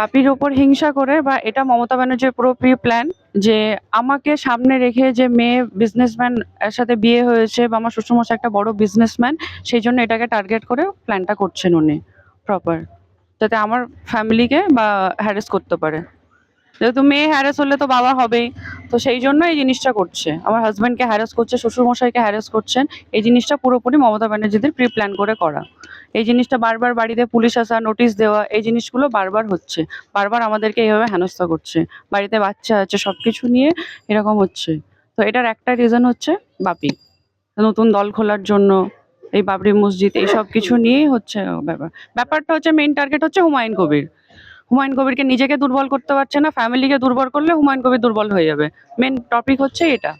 বাপির ওপর হিংসা করে বা এটা মমতা ব্যানার্জির পুরো প্রি প্ল্যান যে আমাকে সামনে রেখে যে মেয়ে বিজনেসম্যান এর সাথে বিয়ে হয়েছে বা আমার শ্বশুরমশাই একটা বড় বিজনেসম্যান সেই জন্য এটাকে টার্গেট করে প্ল্যানটা করছেন উনি প্রপার যাতে আমার ফ্যামিলিকে বা হ্যারেস করতে পারে। যেহেতু মেয়ে হ্যারাস হলে তো বাবা হবেই। তো সেই জন্য এই জিনিসটা করছে। আমার হাজব্যান্ডকে হ্যারাস করছে, শ্বশুরমশাইকে হ্যারাস করছেন। এই জিনিসটা পুরোপুরি মমতা ব্যানার্জিদের প্রি প্ল্যান করে করা। এই জিনিসটা বারবার বাড়িতে পুলিশ আসা নোটিশ দেওয়া, এই জিনিসগুলো বারবার হচ্ছে। বারবার আমাদেরকে এইভাবে হেনস্থা করছে। বাড়িতে বাচ্চা আছে সব কিছু নিয়ে এরকম হচ্ছে। তো এটার একটা রিজন হচ্ছে বাপি। নতুন দল খোলার জন্য, এই বাবরি মসজিদ, এই সব কিছু নিয়েই হচ্ছে ব্যাপার। ব্যাপারটা হচ্ছে মেইন টার্গেট হচ্ছে হুমায়ুন কবির। হুমায়ুন কবিরকে নিজেকে দুর্বল করতে পারছে না ফ্যামিলিকে দুর্বল করলে হুমায়ুন কবির দুর্বল হয়ে যাবে। মেন টপিক হচ্ছে এটা।